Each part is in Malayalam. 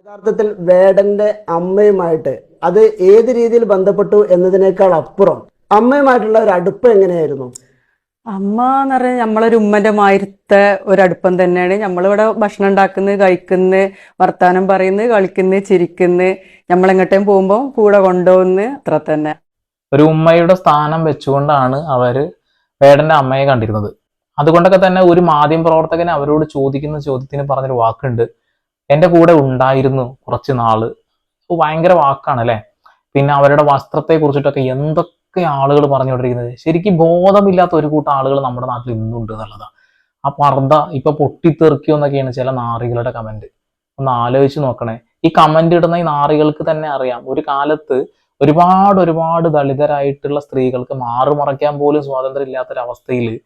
യഥാർത്ഥത്തിൽ വേടന്റെ അമ്മയുമായിട്ട് അത് ഏത് രീതിയിൽ ബന്ധപ്പെട്ടു എന്നതിനേക്കാൾ അപ്പുറം. അമ്മയുമായിട്ടുള്ള ഒരു അടുപ്പ് എങ്ങനെയായിരുന്നു? അമ്മ എന്ന് പറഞ്ഞാൽ നമ്മളൊരു ഉമ്മന്റെ മാതിരത്തെ ഒരടുപ്പം തന്നെയാണ്. നമ്മളിവിടെ ഭക്ഷണം ഉണ്ടാക്കുന്നത് കഴിക്കുന്നത് വർത്താനം പറയുന്നത് കളിക്കുന്നത് ചിരിക്കുന്നത് നമ്മളെങ്ങോട്ടേയും പോകുമ്പോൾ കൂടെ കൊണ്ടുപോകുന്ന അത്ര തന്നെ. ഒരു ഉമ്മയുടെ സ്ഥാനം വെച്ചുകൊണ്ടാണ് അവർ വേടന്റെ അമ്മയെ കണ്ടിരുന്നത്. അതുകൊണ്ടൊക്കെ തന്നെ ഒരു മാധ്യമ പ്രവർത്തകൻ അവരോട് ചോദിക്കുന്ന ചോദ്യത്തിന് പറഞ്ഞൊരു വാക്കുണ്ട്. എന്റെ കൂടെ ഉണ്ടായിരുന്നു കുറച്ച് നാൾ. ഭയങ്കര വാക്കാണ് അല്ലെ? പിന്നെ അവരുടെ വസ്ത്രത്തെ കുറിച്ചിട്ടൊക്കെ എന്തൊക്കെ ആളുകൾ പറഞ്ഞുകൊണ്ടിരിക്കുന്നത്. ശരിക്കും ബോധമില്ലാത്ത ഒരു കൂട്ടം ആളുകൾ നമ്മുടെ നാട്ടിൽ ഇന്നുണ്ട് എന്നുള്ളതാണ് ആ പർദ്ദ ഇപ്പൊ പൊട്ടിത്തെറിക്കും എന്നൊക്കെയാണ് ചില നാറികളുടെ കമന്റ് ഒന്ന് ആലോചിച്ച് നോക്കണേ. ഈ കമന്റ് ഇടുന്ന ഈ നാറികൾക്ക് തന്നെ അറിയാം. ഒരു കാലത്ത് ഒരുപാട് ഒരുപാട് ദളിതരായിട്ടുള്ള സ്ത്രീകൾക്ക് മാറുമറയ്ക്കാൻ പോലും സ്വാതന്ത്ര്യം ഇല്ലാത്തൊരവസ്ഥയിൽ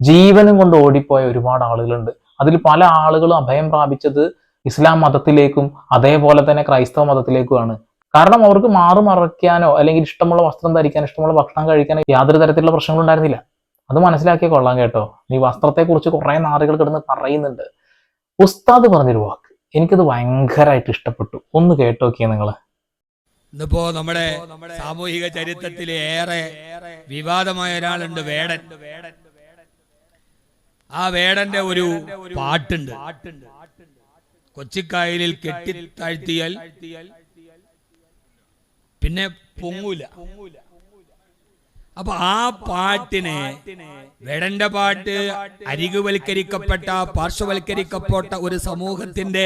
ജീവനും കൊണ്ട് ഓടിപ്പോയ ഒരുപാട് ആളുകളുണ്ട്. അതിൽ പല ആളുകളും അഭയം പ്രാപിച്ചത് ഇസ്ലാം മതത്തിലേക്കും അതേപോലെ തന്നെ ക്രൈസ്തവ മതത്തിലേക്കുമാണ്. കാരണം അവർക്ക് മാറു മാറുമറയ്ക്കാനോ അല്ലെങ്കിൽ ഇഷ്ടമുള്ള വസ്ത്രം ധരിക്കാൻ ഇഷ്ടമുള്ള ഭക്ഷണം കഴിക്കാനോ യാതൊരു തരത്തിലുള്ള പ്രശ്നങ്ങളും ഉണ്ടായിരുന്നില്ല. അത് മനസ്സിലാക്കിയ കൊള്ളാം കേട്ടോ. നീ വസ്ത്രത്തെക്കുറിച്ച് കുറെ നാറുകൾ കിടന്ന് പറയുന്നുണ്ട്. ഉസ്താദ് പറഞ്ഞൊരു വാക്ക് എനിക്കത് ഭയങ്കരമായിട്ട് ഇഷ്ടപ്പെട്ടു. ഒന്ന് കേട്ടോക്കിയ നിങ്ങൾ ഇന്നിപ്പോ നമ്മുടെ സാമൂഹിക ചരിത്രത്തിൽ ഏറെ വിവാദമായ ഒരാളുണ്ട് വേടൻ. ആ വേടന്റെ ഒരു പാട്ടുണ്ട്. കൊച്ചിക്കായലിൽ കെട്ടിത്താഴ്ത്തിയാൽ പിന്നെ പൊങ്ങൂല. അപ്പൊ ആ പാട്ടിനെ വേടന്റെ പാട്ട് അരികുവൽക്കരിക്കപ്പെട്ട പാർശ്വവൽക്കരിക്കപ്പെട്ട ഒരു സമൂഹത്തിന്റെ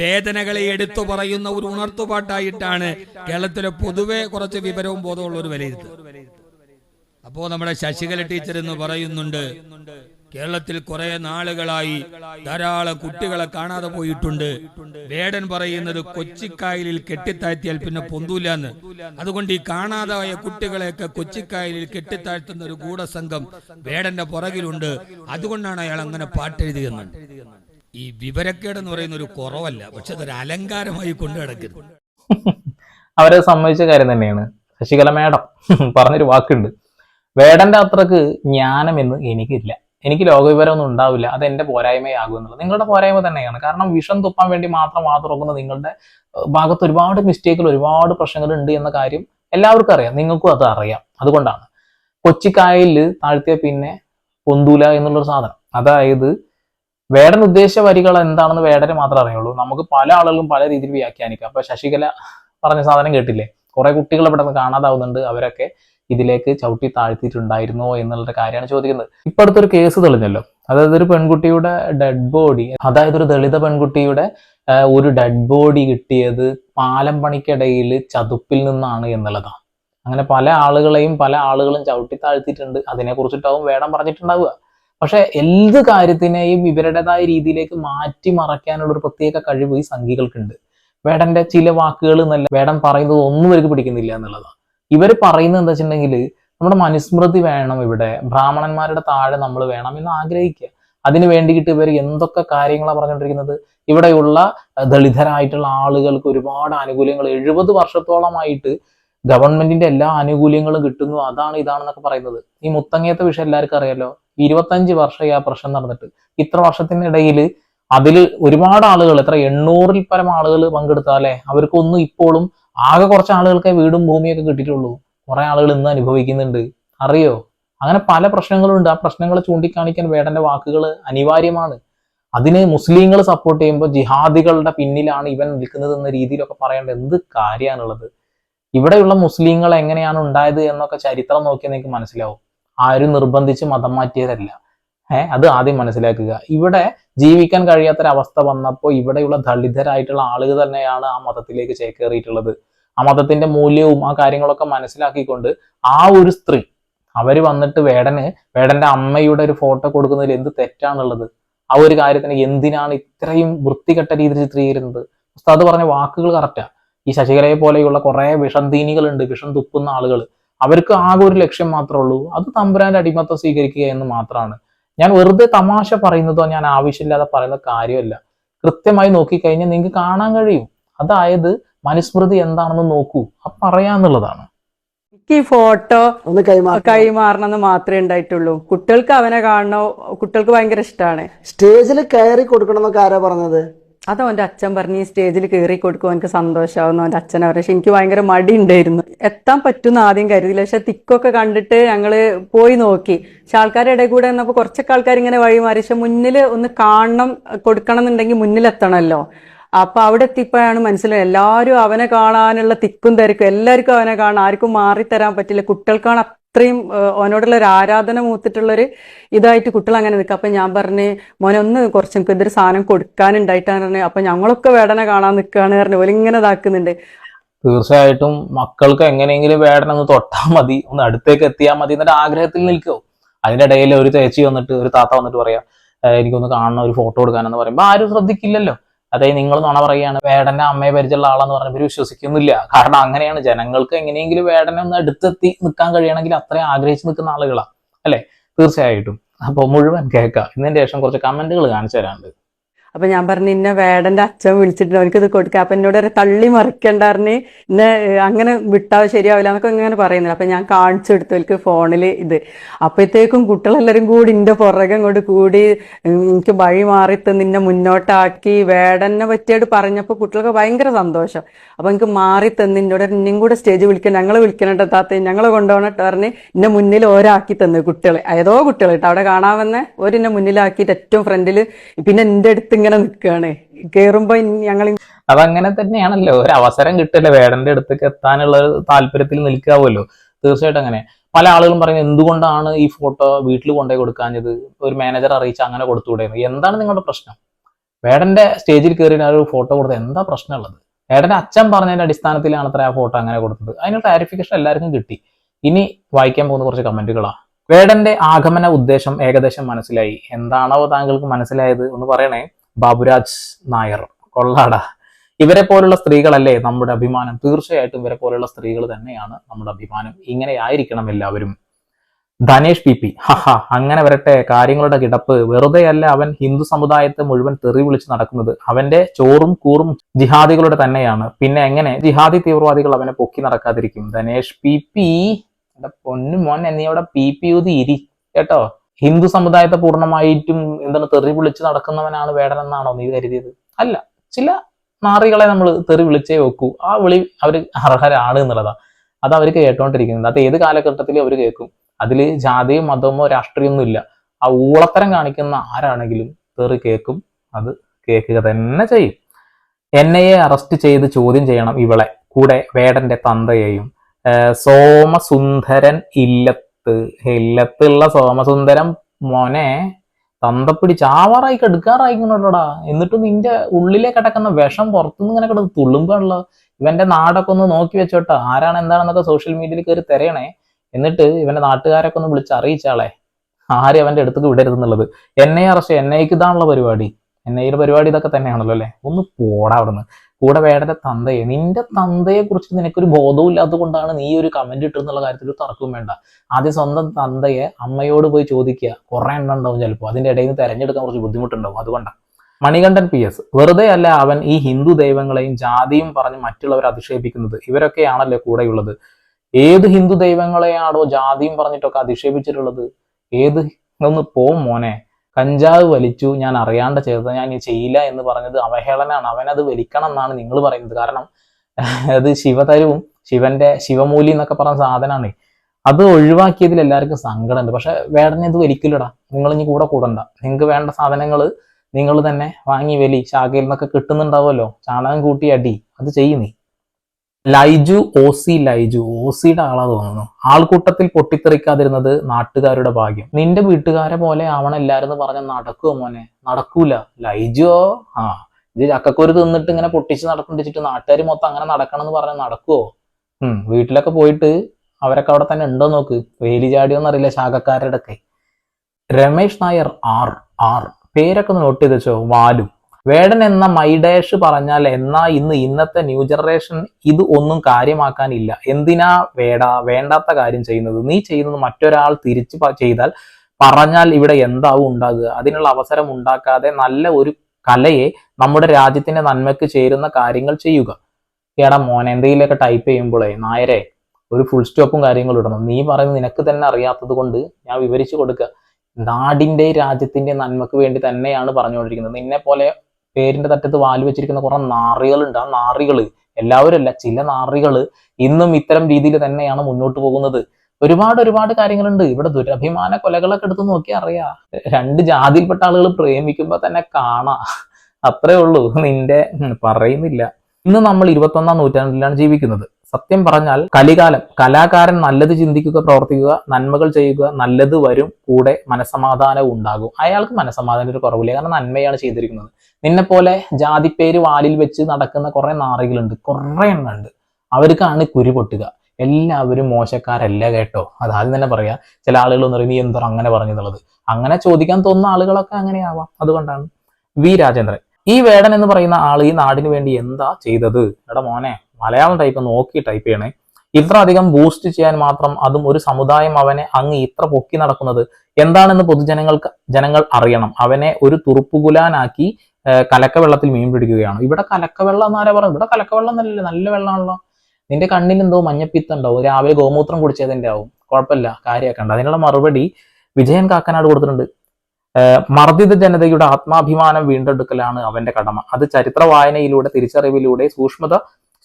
വേദനകളെ എടുത്തു പറയുന്ന ഒരു ഉണർത്തുപാട്ടായിട്ടാണ് കേരളത്തിലെ പൊതുവെ കുറച്ച് വിവരവും ബോധമുള്ള ഒരു വിലയിരുത്തൽ. അപ്പോ നമ്മുടെ ശശികല ടീച്ചർ എന്ന് പറയുന്നുണ്ട് കേരളത്തിൽ കുറെ നാളുകളായി ധാരാളം കുട്ടികളെ കാണാതെ പോയിട്ടുണ്ട്. വേടൻ പറയുന്നത് കൊച്ചിക്കായലിൽ കെട്ടിത്താഴ്ത്തിയാൽ പിന്നെ പൊന്തൂലെന്ന്. അതുകൊണ്ട് ഈ കാണാതായ കുട്ടികളെയൊക്കെ കൊച്ചിക്കായലിൽ കെട്ടിത്താഴ്ത്തുന്ന ഒരു ഗൂഢസംഘം വേടന്റെ പുറകിലുണ്ട്. അതുകൊണ്ടാണ് അയാൾ അങ്ങനെ പാട്ടെഴുതിയെന്ന്. ഈ വിവരക്കേട് എന്ന് പറയുന്ന ഒരു കുറവല്ല പക്ഷെ അതൊരു അലങ്കാരമായി കൊണ്ടു നടക്കുന്നു. അവരെ സമ്മതിച്ച കാര്യം തന്നെയാണ്. ശശികല മേഡം പറഞ്ഞൊരു വാക്കുണ്ട്. വേടന്റെ അത്രയ്ക്ക് ജ്ഞാനമെന്ന് എനിക്കില്ല. എനിക്ക് ലോകവിവരമൊന്നും ഉണ്ടാവില്ല. അത് എന്റെ പോരായ്മയാകും എന്നുള്ളത്. നിങ്ങളുടെ പോരായ്മ തന്നെയാണ്. കാരണം വിഷം തുപ്പാൻ വേണ്ടി മാത്രം വാ നിങ്ങളുടെ ഭാഗത്ത് ഒരുപാട് മിസ്റ്റേക്കുകൾ ഒരുപാട് പ്രശ്നങ്ങൾ ഉണ്ട് എന്ന കാര്യം എല്ലാവർക്കും അറിയാം. നിങ്ങൾക്കും അത് അറിയാം. അതുകൊണ്ടാണ്. കൊച്ചിക്കായലിൽ താഴ്ത്തിയ പിന്നെ പൊന്തൂല എന്നുള്ളൊരു സാധനം. അതായത് വേടൻ ഉദ്ദേശിച്ച വരികൾ എന്താണെന്ന് വേടന് മാത്രമേ അറിയുള്ളൂ. നമുക്ക് പല ആളുകളും പല രീതിയിൽ വ്യാഖ്യാനിക്കാം. അപ്പൊ ശശികല പറഞ്ഞ സാധനം കേട്ടില്ലേ? കുറെ കുട്ടികൾ ഇവിടെ നിന്ന് കാണാതാവുന്നുണ്ട് അവരൊക്കെ. ഇതിലേക്ക് ചവിട്ടി താഴ്ത്തിയിട്ടുണ്ടായിരുന്നോ എന്നുള്ള കാര്യമാണ് ചോദിക്കുന്നത്. ഇപ്പൊ അടുത്തൊരു കേസ് തെളിഞ്ഞല്ലോ. അതായത് ഒരു പെൺകുട്ടിയുടെ ഡെഡ് ബോഡി അതായത് ഒരു ദളിത പെൺകുട്ടിയുടെ ഒരു ഡെഡ് ബോഡി കിട്ടിയത് പാലം പണിക്കിടയിൽ ചതുപ്പിൽ നിന്നാണ് എന്നുള്ളതാണ് അങ്ങനെ പല ആളുകളെയും പല ആളുകളും ചവിട്ടി താഴ്ത്തിയിട്ടുണ്ട്. അതിനെ കുറിച്ചിട്ടാവും വേടം പറഞ്ഞിട്ടുണ്ടാവുക. പക്ഷെ എന്ത് കാര്യത്തിനെയും ഇവരുടേതായ രീതിയിലേക്ക് മാറ്റി മറയ്ക്കാനുള്ള ഒരു പ്രത്യേക കഴിവ് ഈ സംഘികൾക്കുണ്ട്. വേടന്റെ ചില വാക്കുകൾ നല്ല വേടൻ പറയുന്നത് ഒന്നും ഇവർക്ക് പിടിക്കുന്നില്ല എന്നുള്ളതാണ് ഇവർ പറയുന്നത് എന്താ വെച്ചിട്ടുണ്ടെങ്കിൽ നമ്മുടെ മനുസ്മൃതി വേണം ഇവിടെ. ബ്രാഹ്മണന്മാരുടെ താഴെ നമ്മൾ വേണം എന്ന് ആഗ്രഹിക്കുക. അതിന് വേണ്ടിയിട്ട് ഇവർ എന്തൊക്കെ കാര്യങ്ങളാണ് പറഞ്ഞുകൊണ്ടിരിക്കുന്നത്? ഇവിടെയുള്ള ദളിതരായിട്ടുള്ള ആളുകൾക്ക് ഒരുപാട് ആനുകൂല്യങ്ങൾ. എഴുപത് വർഷത്തോളമായിട്ട് ഗവൺമെന്റിന്റെ എല്ലാ ആനുകൂല്യങ്ങളും കിട്ടുന്നു. അതാണ് ഇതാണെന്നൊക്കെ പറയുന്നത്. ഈ മുത്തങ്ങയത്തെ വിഷയം എല്ലാവർക്കും അറിയാലോ? ഇരുപത്തഞ്ച് വർഷം ആ പ്രശ്നം നടന്നിട്ട്. ഇത്ര വർഷത്തിനിടയിൽ അതിൽ ഒരുപാട് ആളുകൾ എത്ര എണ്ണൂറിൽ പരം ആളുകൾ പങ്കെടുത്താലേ? അവർക്കൊന്നും ഇപ്പോഴും ആകെ കുറച്ച് ആളുകൾക്ക് വീടും ഭൂമിയൊക്കെ കിട്ടിയിട്ടുള്ളൂ. കുറെ ആളുകൾ ഇന്ന് അനുഭവിക്കുന്നുണ്ട്. അറിയോ? അങ്ങനെ പല പ്രശ്നങ്ങളുണ്ട്. ആ പ്രശ്നങ്ങൾ ചൂണ്ടിക്കാണിക്കാൻ വേടന്റെ വാക്കുകൾ അനിവാര്യമാണ്. അതിന് മുസ്ലിങ്ങൾ സപ്പോർട്ട് ചെയ്യുമ്പോൾ ജിഹാദികളുടെ പിന്നിലാണ് ഇവൻ നിൽക്കുന്നത് എന്ന രീതിയിലൊക്കെ പറയേണ്ട എന്ത് കാര്യമാണുള്ളത് ഇവിടെയുള്ള മുസ്ലിങ്ങൾ എങ്ങനെയാണ് ഉണ്ടായത് എന്നൊക്കെ ചരിത്രം നോക്കിയാൽ നിങ്ങൾക്ക് മനസ്സിലാവും. ആരും നിർബന്ധിച്ച് മതം മാറ്റിയതല്ല ഏഹ് അത് ആദ്യം മനസ്സിലാക്കുക. ഇവിടെ ജീവിക്കാൻ കഴിയാത്തൊരവസ്ഥ വന്നപ്പോൾ ഇവിടെയുള്ള ദളിതരായിട്ടുള്ള ആളുകൾ തന്നെയാണ് ആ മതത്തിലേക്ക് ചേക്കേറിയിട്ടുള്ളത്. ആ മതത്തിന്റെ മൂല്യവും ആ കാര്യങ്ങളൊക്കെ മനസ്സിലാക്കിക്കൊണ്ട് ആ ഒരു സ്ത്രീ അവർ വന്നിട്ട് വേടന് വേടന്റെ അമ്മയുടെ ഒരു ഫോട്ടോ കൊടുക്കുന്നതിൽ എന്ത് തെറ്റാണുള്ളത് ആ ഒരു കാര്യത്തിന് എന്തിനാണ് ഇത്രയും വൃത്തികെട്ട രീതിയിൽ ചിത്രീകരിക്കുന്നത്? ഉസ്താദ് പറഞ്ഞ വാക്കുകൾ കറക്റ്റാ ഈ ശശികലയെ പോലെയുള്ള കുറെ വിഷം ഉണ്ട് വിഷം തുപ്പുന്ന ആളുകൾ അവർക്ക് ആകെ ഒരു ലക്ഷ്യം മാത്രമേ ഉള്ളൂ അത് തമ്പുരാന്റെ അടിമത്തം സ്വീകരിക്കുക എന്ന് മാത്രമാണ് ഞാൻ വെറുതെ തമാശ പറയുന്നതോ ഞാൻ ആവശ്യമില്ലാതെ പറയുന്ന കാര്യമല്ല. കൃത്യമായി നോക്കിക്കഴിഞ്ഞാൽ നിങ്ങൾക്ക് കാണാൻ കഴിയും. അതായത് മനുസ്മൃതി എന്താണെന്ന് നോക്കൂ. അത് പറയാന്നുള്ളതാണ്. എനിക്ക് ഈ ഫോട്ടോ ഒന്ന് കൈമാറണം. കൈമാറണമെന്ന് മാത്രമേ ഉണ്ടായിട്ടുള്ളൂ. കുട്ടികൾക്ക് അവനെ കാണണോ? കുട്ടികൾക്ക് ഭയങ്കര ഇഷ്ടമാണ്. സ്റ്റേജിൽ കയറി കൊടുക്കണം എന്നൊക്കെ ആരാ പറഞ്ഞത്? അത് അവന്റെ അച്ഛൻ പറഞ്ഞു ഈ സ്റ്റേജിൽ കയറി കൊടുക്കും എനിക്ക് സന്തോഷമാവുന്ന അവന്റെ അച്ഛനെ പറഞ്ഞു. പക്ഷെ എനിക്ക് ഭയങ്കര മടി ഉണ്ടായിരുന്നു. എത്താൻ പറ്റുന്ന ആദ്യം കരുതില്ല പക്ഷെ തിക്കൊക്കെ കണ്ടിട്ട് ഞങ്ങൾ പോയി നോക്കി. പക്ഷെ ആൾക്കാരുടെ ഇടയിൽ കൂടെ വന്നപ്പോൾ കുറച്ചൊക്കെ ആൾക്കാർ ഇങ്ങനെ വഴി മാറി പക്ഷെ മുന്നിൽ ഒന്ന് കാണണം കൊടുക്കണം എന്നുണ്ടെങ്കിൽ മുന്നിലെത്തണമല്ലോ. അപ്പൊ അവിടെ എത്തിയപ്പോഴാണ് മനസ്സിലായത്. എല്ലാവരും അവനെ കാണാനുള്ള തിക്കും തിരക്കും എല്ലാവർക്കും അവനെ കാണാൻ ആർക്കും മാറിത്തരാൻ പറ്റില്ല. കുട്ടികൾക്കാണ് അത്രയും അവനോടുള്ള ഒരു ആരാധന മൂത്തിട്ടുള്ളൊരു ഇതായിട്ട് കുട്ടികൾ അങ്ങനെ നിൽക്കുക. അപ്പൊ ഞാൻ പറഞ്ഞ് മോനെ ഒന്ന് കുറച്ച് എനിക്ക് ഇതൊരു സാധനം കൊടുക്കാനുണ്ടായിട്ടാണ് പറഞ്ഞത് അപ്പൊ ഞങ്ങളൊക്കെ വേടനെ കാണാൻ നിൽക്കുകയാണ് പറഞ്ഞു ഓലിങ്ങനെ ഇതാക്കുന്നുണ്ട്. തീർച്ചയായിട്ടും മക്കൾക്ക് എങ്ങനെയെങ്കിലും വേടനെ ഒന്ന് തൊട്ടാൽ മതി ഒന്ന് അടുത്തേക്ക് എത്തിയാൽ മതി എന്നൊരു ആഗ്രഹത്തിൽ നിൽക്കുമോ അതിന്റെ ഇടയിൽ ഒരു ചേച്ചി വന്നിട്ട് ഒരു താത്ത വന്നിട്ട് പറയാം "ഏഹ് എനിക്കൊന്ന് കാണണം ഒരു ഫോട്ടോ എടുക്കാനെന്ന് പറയുമ്പോൾ ആരും ശ്രദ്ധിക്കില്ലല്ലോ. അതായത് നിങ്ങൾ നുണ പറയുകയാണ് വേടന്റെ അമ്മയെ പരിചയമുള്ള ആളെന്ന് പറഞ്ഞവർ വിശ്വസിക്കുന്നില്ല. കാരണം അങ്ങനെയാണ് ജനങ്ങൾക്ക് എങ്ങനെയെങ്കിലും വേടനെ ഒന്ന് അടുത്തെത്തി നിൽക്കാൻ കഴിയണമെങ്കിൽ അത്രയും ആഗ്രഹിച്ച് നിൽക്കുന്ന ആളുകളാണ് അല്ലെ? തീർച്ചയായിട്ടും. അപ്പോൾ മുഴുവൻ കേൾക്കാം. ഇതിന് ശേഷം കുറച്ച് കമന്റുകൾ കാണിച്ചു തരാനുണ്ട്. അപ്പൊ ഞാൻ പറഞ്ഞു ഇന്ന വേടന്റെ അച്ഛൻ വിളിച്ചിട്ടുണ്ട്. അവനക്ക് ഇത് കൊടുക്കുക അപ്പൊ എന്നോട് ഒരു തള്ളി മറിക്കണ്ടാറിന് ഇന്നെ അങ്ങനെ വിട്ടാ ശരിയാവില്ല എന്നൊക്കെ ഇങ്ങനെ പറയുന്നില്ല അപ്പൊ ഞാൻ കാണിച്ചു കൊടുത്തു എനിക്ക് ഫോണിൽ ഇത്. അപ്പോഴത്തേക്കും കുട്ടികളെല്ലാരും കൂടി ഇന്റെ പുറകെ അങ്ങോട്ട് കൂടി എനിക്ക് വഴി മാറിത്ത് നിന്നെ മുന്നോട്ടാക്കി. വേടനെ പറ്റിയായിട്ട് പറഞ്ഞപ്പോൾ കുട്ടികൾക്ക് ഭയങ്കര സന്തോഷം. അപ്പൊ എനിക്ക് മാറി തന്ന് എന്നോട് ഇന്നും കൂടെ സ്റ്റേജ് വിളിക്കണം ഞങ്ങൾ വിളിക്കണട്ടോ താത്ത. ഞങ്ങളെ കൊണ്ടുപോകണട്ടോ പറഞ്ഞ് എന്നെ മുന്നിൽ ഓരാക്കി തന്നു കുട്ടികളെ. ഏതോ കുട്ടികൾ കേട്ടോ. അവിടെ കാണാൻ വന്ന ഓരെന്നെ മുന്നിലാക്കിയിട്ട് ഏറ്റവും ഫ്രണ്ടിൽ പിന്നെ എന്റെ അടുത്ത് ഇങ്ങനെ നിൽക്കുകയാണ് കയറുമ്പോ ഞങ്ങൾ അതങ്ങനെ തന്നെയാണല്ലോ. ഒരു അവസരം കിട്ടില്ല. വേടന്റെ അടുത്തേക്ക് എത്താനുള്ള താല്പര്യത്തിൽ നിൽക്കാവുമല്ലോ തീർച്ചയായിട്ടും അങ്ങനെ. പല ആളുകളും പറയുന്നത് എന്തുകൊണ്ടാണ് ഈ ഫോട്ടോ വീട്ടിൽ കൊണ്ടുപോയി കൊടുക്കാഞ്ഞത്? ഒരു മാനേജർ അറിയിച്ച് അങ്ങനെ കൊടുത്തുകൂടെ എന്താണ് നിങ്ങളുടെ പ്രശ്നം? വേടന്റെ സ്റ്റേജിൽ കയറി ഒരു ഫോട്ടോ കൊടുത്തത് എന്താ പ്രശ്നമുള്ളത്? വേടന്റെ അച്ഛൻ പറഞ്ഞതിന്റെ അടിസ്ഥാനത്തിലാണ് അത്ര ആ ഫോട്ടോ അങ്ങനെ കൊടുത്തത്. അതിന് ക്ലാരിഫിക്കേഷൻ എല്ലാവർക്കും കിട്ടി. ഇനി വായിക്കാൻ പോകുന്ന കുറച്ച് കമന്റുകളാ. വേടന്റെ ആഗമന ഉദ്ദേശം ഏകദേശം മനസ്സിലായി. എന്താണോ താങ്കൾക്ക് മനസ്സിലായത്? ഒന്ന് പറയണേ. ബാബുരാജ് നായർ. കൊള്ളാട. ഇവരെ പോലുള്ള സ്ത്രീകളല്ലേ നമ്മുടെ അഭിമാനം? തീർച്ചയായിട്ടും ഇവരെ പോലുള്ള സ്ത്രീകൾ തന്നെയാണ് നമ്മുടെ അഭിമാനം. ഇങ്ങനെ ആയിരിക്കണം എല്ലാവരും. Dhanesh P P. ഹഹ അങ്ങനെ വരട്ടെ. കാര്യങ്ങളുടെ കിടപ്പ്. വെറുതെയല്ല അവൻ ഹിന്ദു സമുദായത്തെ മുഴുവൻ തെറി വിളിച്ച് നടക്കുന്നത്. അവന്റെ ചോറും കൂറും ജിഹാദികളുടെ തന്നെയാണ്. പിന്നെ എങ്ങനെ? ജിഹാദി തീവ്രവാദികൾ അവനെ പൊക്കി നടക്കാതിരിക്കും. Dhanesh P P. പൊന്നു മോൻ നീ അവിടെ പി പി ഊതി ഇരി. കേട്ടോ? ഹിന്ദു സമുദായത്തെ പൂർണമായിട്ടും എന്താണ് തെറി വിളിച്ച് നടക്കുന്നവനാണ് വേടനെന്നാണോ നീ കരുതിയത്? അല്ല. ചില നാറികളെ നമ്മൾ തെറി വിളിച്ചേ വെക്കൂ. ആ വിളി അവർ അർഹരാണ് എന്നുള്ളതാ. അത് അവർക്ക് കേട്ടോണ്ടിരിക്കുന്നത് അത് ഏത് കാലഘട്ടത്തിലും അവർ കേൾക്കും? അതിൽ ജാതിയോ മതമോ രാഷ്ട്രീയമൊന്നും ഇല്ല. ആ ഊളത്തരം കാണിക്കുന്ന ആരാണെങ്കിലും തെറി കേൾക്കും. അത് കേൾക്കുക തന്നെ ചെയ്യും. എൻ ഐ എ അറസ്റ്റ് ചെയ്ത് ചോദ്യം ചെയ്യണം ഇവളെ. കൂടെ വേടന്റെ തന്തയെയും. സോമസുന്ദരൻ ഇല്ലത്ത് ഇല്ലത്തുള്ള സോമസുന്ദരം മോനെ തന്തപ്പിടി ചാവാറായി കെടുക്കാറായിക്കണല്ലോടാ എന്നിട്ട് നിന്റെ ഉള്ളിലെ കിടക്കുന്ന വിഷം പുറത്തുനിന്ന് ഇങ്ങനെ കിടന്ന് തുള്ളുമ്പാണല്ലോ ഇവന്റെ നാടൊക്കെ ഒന്ന് നോക്കി വെച്ചോട്ടെ. ആരാണ് എന്താണെന്നൊക്കെ സോഷ്യൽ മീഡിയയിൽ കയറി തിരയണേ. എന്നിട്ട് ഇവന്റെ നാട്ടുകാരൊക്കെ ഒന്ന് വിളിച്ച് അറിയിച്ചാളെ. ആരും അവന്റെ അടുത്തേക്ക് വിടരുതെന്നുള്ളത്. ഐ അറസ്റ്റ് ഐക്ക് ഇതാണുള്ള പരിപാടി. ഐയുടെ പരിപാടി ഇതൊക്കെ തന്നെയാണല്ലോ അല്ലെ? ഒന്ന് പോടാ അവിടുന്ന്. കൂടെ വേടന്റെ തന്തയെ. നിന്റെ തന്തയെ കുറിച്ച് നിനക്കൊരു ബോധവും ഇല്ലാത്തത് കൊണ്ടാണ് നീ ഒരു കമന്റ് ഇട്ടെന്നുള്ള കാര്യത്തിൽ തർക്കവും വേണ്ട. ആദ്യം സ്വന്തം തന്തയെ അമ്മയോട് പോയി ചോദിക്കുക. കുറെ എണ്ണം ഉണ്ടാവും ചിലപ്പോൾ അതിന്റെ ഇടയിൽ നിന്ന് തെരഞ്ഞെടുക്കാൻ കുറച്ച് ബുദ്ധിമുട്ടുണ്ടാവും. അതുകൊണ്ടാണ് മണികണ്ഠൻ പി എസ്. വെറുതെ അല്ല അവൻ ഈ ഹിന്ദു ദൈവങ്ങളെയും ജാതിയും പറഞ്ഞ് മറ്റുള്ളവരെ അധിക്ഷേപിക്കുന്നത്. ഇവരൊക്കെയാണല്ലേ കൂടെയുള്ളത്. ഏത് ഹിന്ദു ദൈവങ്ങളെയാണോ ജാതിയും പറഞ്ഞിട്ടൊക്കെ അധിക്ഷേപിച്ചിട്ടുള്ളത്? ഏത്? ഒന്ന് പോവും മോനെ. കഞ്ചാവ് വലിച്ചു ഞാൻ അറിയാണ്ട് ചെയ്തത് ഞാൻ ഇനി ചെയ്യില്ല എന്ന് പറഞ്ഞത് അവഹേളനാണ്. അവനത് വലിക്കണം എന്നാണ് നിങ്ങൾ പറയുന്നത്. കാരണം അത് ശിവതരവും ശിവന്റെ ശിവമൂലി എന്നൊക്കെ പറഞ്ഞ സാധനമാണ് അത് ഒഴിവാക്കിയതിൽ എല്ലാവർക്കും സങ്കടമുണ്ട്. പക്ഷെ വേടനെ ഇത് വലിക്കില്ലടാ. നിങ്ങൾ ഇനി കൂടെ കൂടണ്ട. നിങ്ങൾക്ക് വേണ്ട സാധനങ്ങൾ നിങ്ങൾ തന്നെ വാങ്ങി വലി. ശാഖയിൽ നിന്നൊക്കെ കിട്ടുന്നുണ്ടാവുമല്ലോ. ചാണകം കൂട്ടി അടി. അത് ചെയ്യുന്നേ ലൈജു ഓസി ലൈജു. ഓസിയുടെ ആളാ തോന്നുന്നു. ആൾക്കൂട്ടത്തിൽ പൊട്ടിത്തെറിക്കാതിരുന്നത് നാട്ടുകാരുടെ ഭാഗ്യം. നിന്റെ വീട്ടുകാരെ പോലെ ആവണം എല്ലാരും എന്ന് പറഞ്ഞ നടക്കുവോ മോനെ? നടക്കൂല. ലൈജുവോ ആ. ഇത് ചക്കക്കൂര് തിന്നിട്ട് ഇങ്ങനെ പൊട്ടിച്ച് നടക്കണ്ടിച്ചിട്ട് നാട്ടുകാർ മൊത്തം അങ്ങനെ നടക്കണം എന്ന് പറഞ്ഞാൽ നടക്കുവോ? ഉം വീട്ടിലൊക്കെ പോയിട്ട് അവരൊക്കെ അവിടെ തന്നെ ഉണ്ടോ നോക്ക്. വേലി ചാടിയോന്ന് അറിയില്ല ശാഖക്കാരുടെ ഒക്കെ രമേഷ് നായർ ആർ ആർ. പേരൊക്കെ ഒന്ന് നോട്ട് ചെയ്ത് വെച്ചോ. വാലു. വേടൻ എന്ന മൈഡേഷ് പറഞ്ഞാൽ എന്നാ ഇന്ന് ഇന്നത്തെ ന്യൂ ജനറേഷൻ ഇത് ഒന്നും കാര്യമാക്കാനില്ല. എന്തിനാ വേട? വേണ്ടാത്ത കാര്യം ചെയ്യുന്നത്. നീ ചെയ്യുന്നത് മറ്റൊരാൾ തിരിച്ചു ചെയ്താൽ പറഞ്ഞാൽ ഇവിടെ എന്താവും ഉണ്ടാകുക? അതിനുള്ള അവസരം ഉണ്ടാക്കാതെ നല്ല ഒരു കലയെ നമ്മുടെ രാജ്യത്തിന്റെ നന്മയ്ക്ക് ചേരുന്ന കാര്യങ്ങൾ ചെയ്യുക. കേടാ മോൻ എന്തെങ്കിലുമൊക്കെ ടൈപ്പ് ചെയ്യുമ്പോഴേ നായരെ ഒരു ഫുൾ സ്റ്റോപ്പും കാര്യങ്ങളും ഇടണം. നീ പറയുന്നത് നിനക്ക് തന്നെ അറിയാത്തത് കൊണ്ട് ഞാൻ വിവരിച്ചു കൊടുക്കുക നാടിന്റെ രാജ്യത്തിന്റെ നന്മക്ക് വേണ്ടി തന്നെയാണ് പറഞ്ഞുകൊണ്ടിരിക്കുന്നത്. നിന്നെ പോലെ പേരിന്റെ തറ്റത്ത് വാൽ വെച്ചിരിക്കുന്ന കുറെ നാറികളുണ്ട്. ആ നാറികൾ എല്ലാവരും അല്ല ചില നാറികൾ ഇന്നും ഇത്തരം രീതിയിൽ തന്നെയാണ് മുന്നോട്ട് പോകുന്നത്. ഒരുപാട് ഒരുപാട് കാര്യങ്ങളുണ്ട്. ഇവിടെ ദുരഭിമാന കൊലകളൊക്കെ എടുത്ത് നോക്കി അറിയാ. രണ്ട് ജാതിയിൽപ്പെട്ട ആളുകൾ പ്രേമിക്കുമ്പോ തന്നെ കാണാം. അത്രേ ഉള്ളൂ. നിന്റെ പറയുന്നില്ല. ഇന്ന് നമ്മൾ ഇരുപത്തൊന്നാം നൂറ്റാണ്ടിലാണ് ജീവിക്കുന്നത്. സത്യം പറഞ്ഞാൽ കലികാലം. കലാകാരൻ നല്ലത് ചിന്തിക്കുക പ്രവർത്തിക്കുക നന്മകൾ ചെയ്യുക നല്ലത് വരും കൂടെ മനസമാധാനവും ഉണ്ടാകും. അയാൾക്ക് മനസമാധാനം ഒരു കുറവില്ല. കാരണം നന്മയാണ് ചെയ്തിരിക്കുന്നത്. നിന്നെ പോലെ ജാതിപ്പേര് വാലിൽ വെച്ച് നടക്കുന്ന കുറെ നാറികളുണ്ട്. കുറെ എണ്ണുണ്ട് അവർക്കാണ് കുരു പൊട്ടുക. എല്ലാവരും മോശക്കാരല്ല കേട്ടോ. അതാദ്യം തന്നെ പറയാ. ചില ആളുകൾ എന്ന് പറയും നീ എന്തോ അങ്ങനെ പറഞ്ഞു എന്നുള്ളത് അങ്ങനെ ചോദിക്കാൻ തോന്നുന്ന ആളുകളൊക്കെ അങ്ങനെയാവാം. അതുകൊണ്ടാണ്. വി. രാജേന്ദ്രൻ. ഈ വേടൻ എന്ന് പറയുന്ന ആൾ ഈ നാടിന് വേണ്ടി എന്താ ചെയ്തത്? എടാ മോനെ. മലയാളം ടൈപ്പ് നോക്കി ടൈപ്പ് ചെയ്യണേ. ഇത്ര അധികം ബൂസ്റ്റ് ചെയ്യാൻ മാത്രം അതും ഒരു സമുദായം അവനെ അങ്ങ് ഇത്ര പൊക്കി നടക്കുന്നത് എന്താണെന്ന് പൊതുജനങ്ങൾക്ക് ജനങ്ങൾ അറിയണം. അവനെ ഒരു തുറുപ്പുകുലാനാക്കി കലക്കവെള്ളത്തിൽ മീൻ പിടിക്കുകയാണ്. ഇവിടെ കലക്കവെള്ളം എന്നാരാ പറയുന്നത് ഇവിടെ കലക്കവെള്ളം നല്ല നല്ല വെള്ളമാണല്ലോ. നിന്റെ കണ്ണിൽ എന്തോ മഞ്ഞപ്പിത്തുണ്ടാവും രാവിലെ ഗോമൂത്രം കുടിച്ചതിന്റെ ആവും. കുഴപ്പമില്ല. കാര്യമാക്കണ്ട. അതിനുള്ള മറുപടി വിജയൻ കാക്കനാട് കൊടുത്തിട്ടുണ്ട്. മർദ്ദിത ജനതയുടെ ആത്മാഭിമാനം വീണ്ടെടുക്കലാണ് അവന്റെ കടമ. അത് ചരിത്ര വായനയിലൂടെ തിരിച്ചറിവിലൂടെ സൂക്ഷ്മത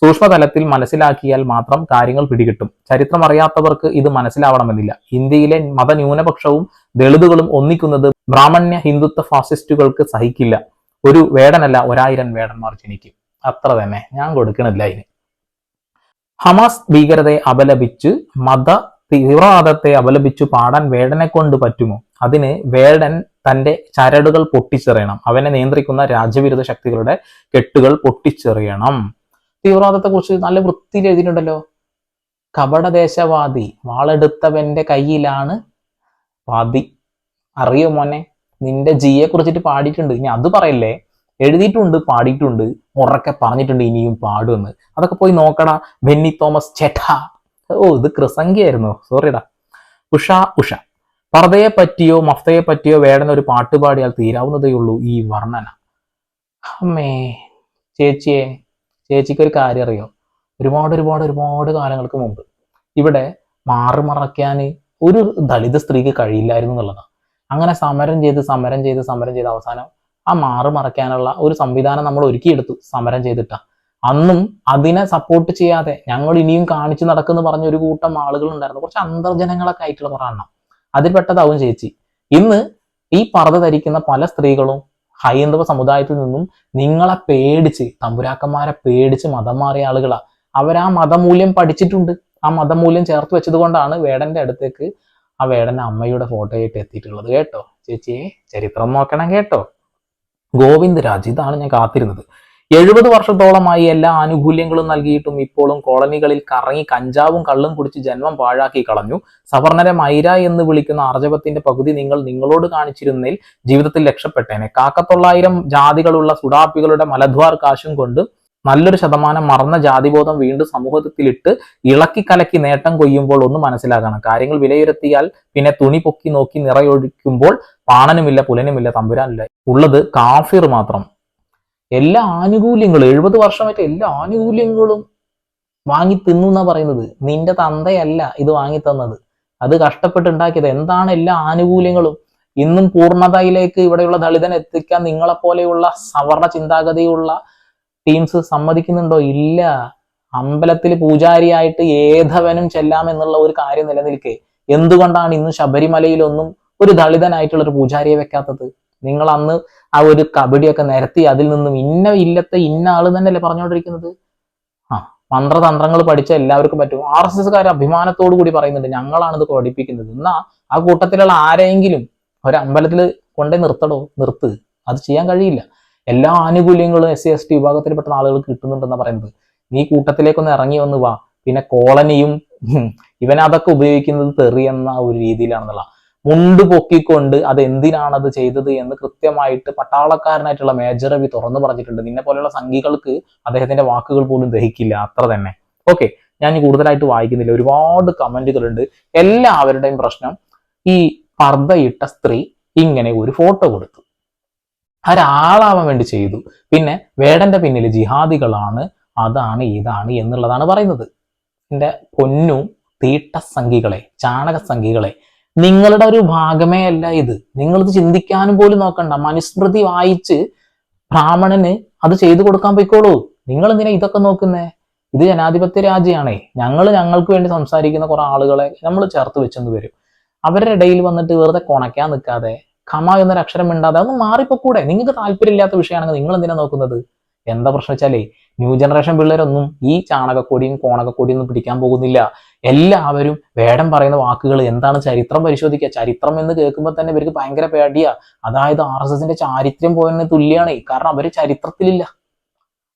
സൂക്ഷ്മതലത്തിൽ മനസ്സിലാക്കിയാൽ മാത്രം കാര്യങ്ങൾ പിടികിട്ടും. ചരിത്രം അറിയാത്തവർക്ക് ഇത് മനസ്സിലാവണമെന്നില്ല. ഇന്ത്യയിലെ മതന്യൂനപക്ഷവും ദളിതുകളും ഒന്നിക്കുന്നത് ബ്രാഹ്മണ്യ ഹിന്ദുത്വ ഫാസിസ്റ്റുകൾക്ക് സഹിക്കില്ല. ഒരു വേടനല്ല ഒരായിരം വേടന്മാർ ജനിക്കും. അത്ര തന്നെ. ഞാൻ കൊടുക്കണില്ല അതിന് ഹമാസ് ഭീകരതയെ അപലപിച്ച് മത തീവ്രവാദത്തെ അപലപിച്ചു പാടാൻ വേടനെ കൊണ്ട് പറ്റുമോ? അതിന് വേടൻ തന്റെ ചരടുകൾ പൊട്ടിച്ചെറിയണം. അവനെ നിയന്ത്രിക്കുന്ന രാജ്യവിരുദ്ധ ശക്തികളുടെ കെട്ടുകൾ പൊട്ടിച്ചെറിയണം. തീവ്രവാദത്തെ കുറിച്ച് നല്ല വൃത്തിയിൽ എഴുതിയിട്ടുണ്ടല്ലോ. കപടദേശവാദി വാളെടുത്തവന്റെ കയ്യിലാണ് വാദി. അറിയോ മോനെ? നിന്റെ ജിയെ കുറിച്ചിട്ട് പാടിയിട്ടുണ്ട്. ഇനി അത് പറയല്ലേ? എഴുതിയിട്ടുണ്ട് പാടിയിട്ടുണ്ട് ഉറക്കെ പറഞ്ഞിട്ടുണ്ട് ഇനിയും പാടുമെന്ന്. അതൊക്കെ പോയി നോക്കടാ ബെന്നി തോമസ് ചേട്ടാ. ഓ ഇത് കൃസംഖ്യായിരുന്നു സോറിടാ ഉഷ ഉഷ. പർദയെ പറ്റിയോ മഫ്തയെ പറ്റിയോ വേടന ഒരു പാട്ട് പാടിയാൽ തീരാവുന്നതേ ഉള്ളൂ ഈ വർണന. അമ്മേ ചേച്ചിയെ ചേച്ചിക്ക് ഒരു കാര്യം അറിയാം ഒരുപാട് ഒരുപാട് ഒരുപാട് കാലങ്ങൾക്ക് മുമ്പ് ഇവിടെ മാറി മറയ്ക്കാൻ ഒരു ദളിത് സ്ത്രീക്ക് കഴിയില്ലായിരുന്നു എന്നുള്ളതാണ് അങ്ങനെ സമരം ചെയ്ത് സമരം ചെയ്ത് സമരം ചെയ്ത് അവസാനം ആ മാറി മറയ്ക്കാനുള്ള ഒരു സംവിധാനം നമ്മൾ ഒരുക്കിയെടുത്തു സമരം ചെയ്തിട്ടാ. അന്നും അതിനെ സപ്പോർട്ട് ചെയ്യാതെ ഞങ്ങൾ ഇനിയും കാണിച്ചു നടക്കുന്നു പറഞ്ഞ ഒരു കൂട്ടം ആളുകൾ ഉണ്ടായിരുന്നു കുറച്ച് അന്തർജനങ്ങളൊക്കെ ആയിട്ടുള്ള കുറേ എണ്ണം. അതിൽപ്പെട്ടതാവും ചേച്ചി. ഇന്ന് ഈ പറത ധരിക്കുന്ന പല സ്ത്രീകളും ഹൈന്ദവ സമുദായത്തിൽ നിന്നും നിങ്ങളെ പേടിച്ച് തമ്പുരാക്കന്മാരെ പേടിച്ച് മതം മാറിയ ആളുകളാ. അവരാ മതമൂല്യം പഠിച്ചിട്ടുണ്ട്. ആ മതമൂല്യം ചേർത്ത് വെച്ചത് കൊണ്ടാണ് വേടന്റെ അടുത്തേക്ക് ആ വേടന്റെ അമ്മയുടെ ഫോട്ടോയായിട്ട് എത്തിയിട്ടുള്ളത് കേട്ടോ. ചേച്ചിയെ ചരിത്രം നോക്കണം കേട്ടോ. ഗോവിന്ദ് രാജ് ഇതാണ് ഞാൻ കാത്തിരുന്നത്. എഴുപത് വർഷത്തോളമായി എല്ലാ ആനുകൂല്യങ്ങളും നൽകിയിട്ടും ഇപ്പോഴും കോളനികളിൽ കറങ്ങി കഞ്ചാവും കള്ളും കുടിച്ച് ജന്മം പാഴാക്കി കളഞ്ഞു. സവർണരെ മൈര എന്ന് വിളിക്കുന്ന ആർജവത്തിന്റെ പകുതി നിങ്ങൾ നിങ്ങളോട് കാണിച്ചിരുന്നതിൽ ജീവിതത്തിൽ രക്ഷപ്പെട്ടേനെ. കാക്കത്തൊള്ളായിരം ജാതികളുള്ള സുഡാപ്പികളുടെ മലദ്വാർ കാശും കൊണ്ട് നല്ലൊരു ശതമാനം മറന്ന ജാതിബോധം വീണ്ടും സമൂഹത്തിലിട്ട് ഇളക്കി കലക്കി നേട്ടം കൊയ്യുമ്പോൾ ഒന്ന് മനസ്സിലാക്കണം കാര്യങ്ങൾ വിലയിരുത്തിയാൽ പിന്നെ തുണി പൊക്കി നോക്കി നിറയൊഴിക്കുമ്പോൾ പാണനുമില്ല പുലനുമില്ല തമ്പുരാനില്ല. ഉള്ളത് കാഫിർ മാത്രം. എല്ലാ ആനുകൂല്യങ്ങളും എഴുപത് വർഷമായിട്ട് എല്ലാ ആനുകൂല്യങ്ങളും വാങ്ങി തിന്നു എന്നാ പറയുന്നത്. നിന്റെ തന്തയല്ല ഇത് വാങ്ങി തന്നത്. അത് കഷ്ടപ്പെട്ടുണ്ടാക്കിയത് എന്താണ് എല്ലാ ആനുകൂല്യങ്ങളും? ഇന്നും പൂർണതയിലേക്ക് ഇവിടെയുള്ള ദളിതനെ എത്തിക്കാൻ നിങ്ങളെപ്പോലെയുള്ള സവർണ ചിന്താഗതിയുള്ള ടീംസ് സമ്മതിക്കുന്നുണ്ടോ? ഇല്ല. അമ്പലത്തിൽ പൂജാരിയായിട്ട് ഏതവനും ചെല്ലാം എന്നുള്ള ഒരു കാര്യം നിലനിൽക്കെ. എന്തുകൊണ്ടാണ് ഇന്ന് ശബരിമലയിലൊന്നും ഒരു ദളിതനായിട്ടുള്ള ഒരു പൂജാരിയെ വെക്കാത്തത്? നിങ്ങൾ അന്ന് ആ ഒരു കബഡിയൊക്കെ നിരത്തി അതിൽ നിന്നും ഇന്ന ഇല്ലത്തെ ഇന്ന ആൾ തന്നെയല്ലേ പറഞ്ഞുകൊണ്ടിരിക്കുന്നത് ആ മന്ത്രതന്ത്രങ്ങൾ പഠിച്ച എല്ലാവർക്കും പറ്റും. ആർ എസ് എസ്കാർ അഭിമാനത്തോടു കൂടി പറയുന്നുണ്ട് ഞങ്ങളാണ് ഇത് പഠിപ്പിക്കുന്നത്. എന്നാ ആ കൂട്ടത്തിലുള്ള ആരെങ്കിലും ഒരു അമ്പലത്തിൽ കൊണ്ടേ നിർത്തടോ നിർത്ത്. അത് ചെയ്യാൻ കഴിയില്ല. എല്ലാ ആനുകൂല്യങ്ങളും എസ് സി എസ് ടി വിഭാഗത്തിൽപ്പെട്ട ആളുകൾക്ക് കിട്ടുന്നുണ്ടെന്ന് പറയുന്നത്. നീ കൂട്ടത്തിലേക്കൊന്ന് ഇറങ്ങി വന്ന് വാ. പിന്നെ കോളനിയും ഇവനതൊക്കെ ഉപയോഗിക്കുന്നത് തെറിയെന്ന ഒരു രീതിയിലാണെന്നുള്ള മുണ്ട് പൊക്കിക്കൊണ്ട് അത് എന്തിനാണത് ചെയ്തത് എന്ന് കൃത്യമായിട്ട് പട്ടാളക്കാരനായിട്ടുള്ള മേജർ രവി തുറന്നു പറഞ്ഞിട്ടുണ്ട്. നിന്നെ പോലെയുള്ള സംഘികൾക്ക് അദ്ദേഹത്തിന്റെ വാക്കുകൾ പോലും ദഹിക്കില്ല. അത്ര തന്നെ. ഓക്കെ ഞാൻ കൂടുതലായിട്ട് വായിക്കുന്നില്ല. ഒരുപാട് കമന്റുകളുണ്ട്. എല്ലാവരുടെയും പ്രശ്നം ഈ പർദ്ദയിട്ട സ്ത്രീ ഇങ്ങനെ ഒരു ഫോട്ടോ കൊടുത്തു. ഒരാളാവാൻ വേണ്ടി ചെയ്തു. പിന്നെ വേടന്റെ പിന്നിൽ ജിഹാദികളാണ് അതാണ് ഇതാണ് എന്നുള്ളതാണ് പറയുന്നത്. എന്റെ പൊന്നും തീട്ടസംഖികളെ ചാണകസംഖികളെ ചാണക സംഖികളെ നിങ്ങളുടെ ഒരു ഭാഗമേ അല്ല ഇത്. നിങ്ങളിത് ചിന്തിക്കാനും പോലും നോക്കണ്ട. മനുസ്മൃതി വായിച്ച് ബ്രാഹ്മണന് അത് ചെയ്തു കൊടുക്കാൻ പോയിക്കോളൂ. നിങ്ങൾ എന്തിനാ ഇതൊക്കെ നോക്കുന്നേ? ഇത് ജനാധിപത്യ രാജ്യമാണേ. ഞങ്ങൾ ഞങ്ങൾക്ക് വേണ്ടി സംസാരിക്കുന്ന കുറെ ആളുകളെ നമ്മൾ ചേർത്ത് വെച്ചെന്ന് വരും. അവരുടെ ഇടയിൽ വന്നിട്ട് വെറുതെ കൊണയ്ക്കാൻ നിൽക്കാതെ ഖമ എന്നൊരു അക്ഷരം മിണ്ടാതെ ഒന്ന് മാറിപ്പോക്കൂടെ? നിങ്ങൾക്ക് താല്പര്യമില്ലാത്ത വിഷയമാണെങ്കിൽ നിങ്ങൾ എന്തിനാ നോക്കുന്നത്? എന്താ പ്രശ്നം വെച്ചാലേ ന്യൂ ജനറേഷൻ പിള്ളേരൊന്നും ഈ ചാണകക്കൊടിയും കോണകക്കൊടിയും ഒന്നും പിടിക്കാൻ പോകുന്നില്ല. എല്ലാവരും വേടം പറയുന്ന വാക്കുകൾ എന്താണ് ചരിത്രം പരിശോധിക്കുക? ചരിത്രം എന്ന് കേൾക്കുമ്പോൾ തന്നെ ഇവർക്ക് ഭയങ്കര പേടിയാ. അതായത് ആർ എസ് എസിന്റെ ചാരിത്രം പോയതിന് തുല്യമാണ് കാരണം അവർ ചരിത്രത്തിലില്ല.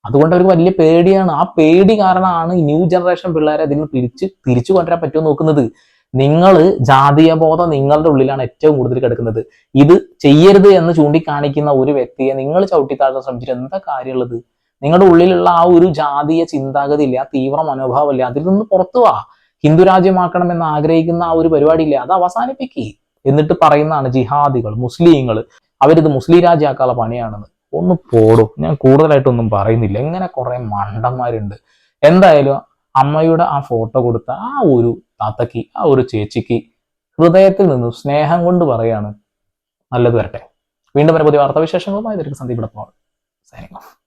അതുകൊണ്ട് അവർക്ക് വലിയ പേടിയാണ്. ആ പേടി കാരണമാണ് ന്യൂ ജനറേഷൻ പിള്ളേരെ അതിൽ പിരിച്ച് തിരിച്ച് കൊണ്ടുവരാൻ പറ്റുമോ നോക്കുന്നത്? നിങ്ങൾ ജാതീയ ബോധം നിങ്ങളുടെ ഉള്ളിലാണ് ഏറ്റവും കൂടുതൽ കിടക്കുന്നത്. ഇത് ചെയ്യരുത് എന്ന് ചൂണ്ടിക്കാണിക്കുന്ന ഒരു വ്യക്തിയെ നിങ്ങൾ ചവിട്ടിത്താഴ്ത്താൻ ശ്രമിച്ചിട്ട് എന്താ കാര്യമുള്ളത്? നിങ്ങളുടെ ഉള്ളിലുള്ള ആ ഒരു ജാതീയ ചിന്താഗതി ഇല്ല ആ തീവ്ര മനോഭാവം ഇല്ല. അതിൽ നിന്ന് പുറത്തു ഹിന്ദു രാജ്യമാക്കണമെന്ന് ആഗ്രഹിക്കുന്ന ആ ഒരു പരിപാടി ഇല്ല അത് അവസാനിപ്പിക്കുക എന്നിട്ട് പറയുന്നതാണ് ജിഹാദികൾ മുസ്ലിങ്ങൾ. അവരിത് മുസ്ലിം രാജ്യമാക്കാനുള്ള പണിയാണെന്ന്. ഒന്ന് പോടും. ഞാൻ കൂടുതലായിട്ടൊന്നും പറയുന്നില്ല. ഇങ്ങനെ കുറെ മണ്ടന്മാരുണ്ട്. എന്തായാലും അമ്മയുടെ ആ ഫോട്ടോ കൊടുത്ത ആ ഒരു താത്തക്ക് ആ ഒരു ചേച്ചിക്ക് ഹൃദയത്തിൽ നിന്ന് സ്നേഹം കൊണ്ട് പറയാണ് നല്ലത് വരട്ടെ. വീണ്ടും വരെ പുതിയ വാർത്താവിശേഷങ്ങളുമായി ഇതിലേക്ക് സന്ദീപ് ഓഫ്